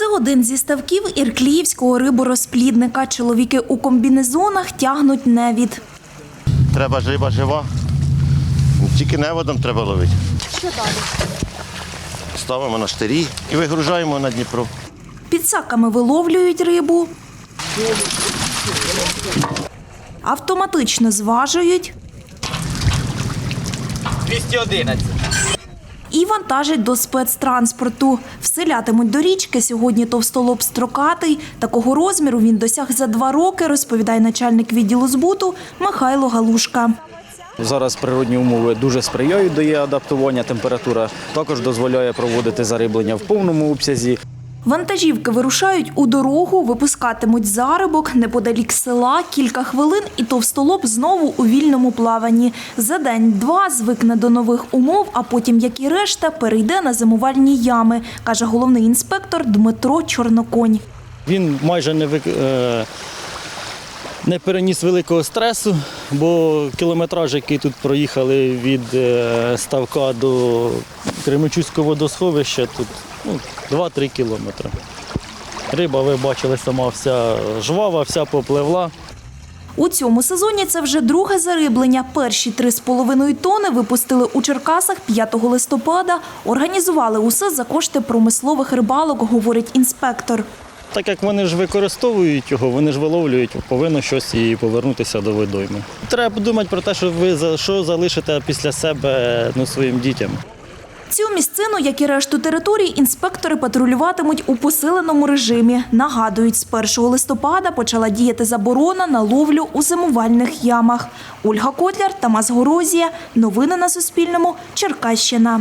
один зі ставків іркліївського риборозплідника. Чоловіки у комбінезонах тягнуть невід. Треба ж риба жива. Тільки неводом треба ловити. Що далі? Ставимо на штирі і вигружаємо на Дніпро. Під саками виловлюють рибу. Автоматично зважують 211. І вантажать до спецтранспорту. Вселятимуть до річки сьогодні товстолоб строкатий. Такого розміру він досяг за два роки, розповідає начальник відділу збуту Михайло Галушка. Зараз природні умови дуже сприяють до її адаптування. Температура також дозволяє проводити зариблення в повному обсязі. Вантажівки вирушають у дорогу, випускатимуть заробок неподалік села кілька хвилин, і товстолоб знову у вільному плаванні. За день-два звикне до нових умов, а потім, як і решта, перейде на зимувальні ями, каже головний інспектор Дмитро Чорноконь. Він майже не е, не переніс великого стресу, бо кілометраж, який тут проїхали від е, ставка до Кременчуцького водосховища, тут ну, 2-3 кілометри. Риба, ви бачили, сама вся жвава, вся попливла. У цьому сезоні це вже друге зариблення. Перші 3,5 тони випустили у Черкасах 5 листопада. Організували усе за кошти промислових рибалок, говорить інспектор. Так як вони ж використовують його, вони ж виловлюють, повинно щось і повернутися до водойми. Треба подумати про те, що ви за що залишите після себе ну, своїм дітям. Цю місцину, як і решту територій, інспектори патрулюватимуть у посиленому режимі. Нагадують, з 1 листопада почала діяти заборона на ловлю у зимувальних ямах. Ольга Котляр, Тамас Горозія. Новини на Суспільному. Черкащина.